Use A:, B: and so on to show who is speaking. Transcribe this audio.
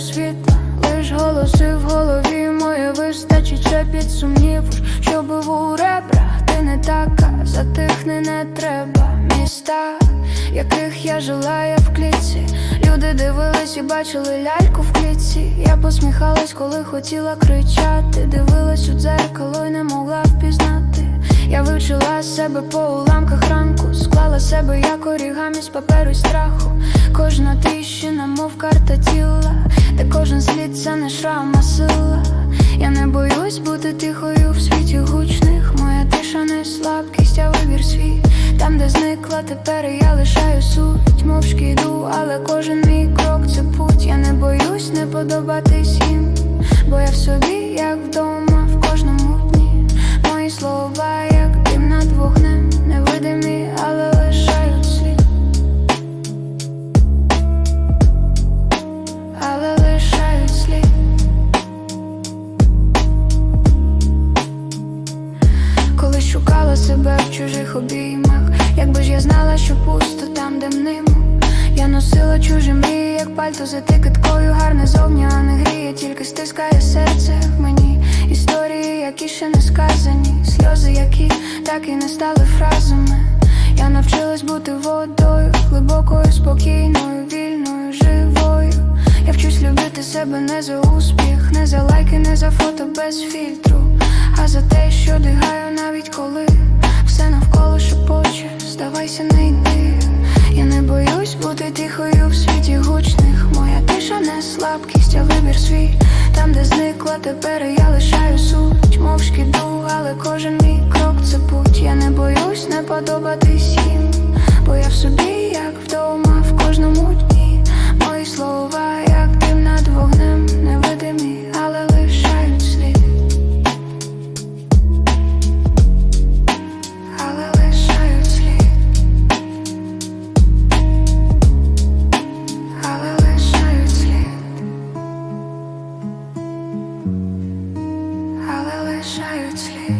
A: цього лиш голоси в голові моє вистачі чепіть сумнів, що був у ребрах, ти не така, затихни не треба міста, яких я жила, я в кліці. Люди дивились і бачили ляльку в кліці. Я посміхалась, коли хотіла кричати. Дивилась у дзеркало і не могла впізнати. Я вивчила себе по уламках ранку, склала себе як орігамі з паперу і страху. Кожна тріщина, мов карта тіла кожен слід це не шрам, а сила. Я не боюсь бути тихою в світі гучних. Моя тиша не слабкість, а вибір свій. Там, де зникла, тепер я лишаю суть. Мовчки йду, але кожен мій крок це путь. Я не боюсь не подобатись їм, бо я в собі, як вдома, в кожному дні. Мої слова, себе в чужих обіймах, якби ж я знала, що пусто там, де мнимо. Я носила чужі мрії, як пальто за тикаткою Гарне зовні, а не гріє, тільки стискає серце в мені. Історії, які ще не сказані, сльози, які так і не стали фразами. Я навчилась бути водою, глибокою, спокійною, вільною, живою. Я вчусь любити себе не за успіх, не за лайки, не за фото без фільтру, а за те, що дихаю навіть коли все навколо шепоче, здавайся, не йди. Я не боюсь бути тихою в світі гучних. Моя тиша не слабкість, а вибір свій. Там, де зникла, тепер я лишаю суть. Мовчки шкіду, але кожен мій крок це путь. Я не боюсь не подобатись їм, бо я в собі, 下雨天。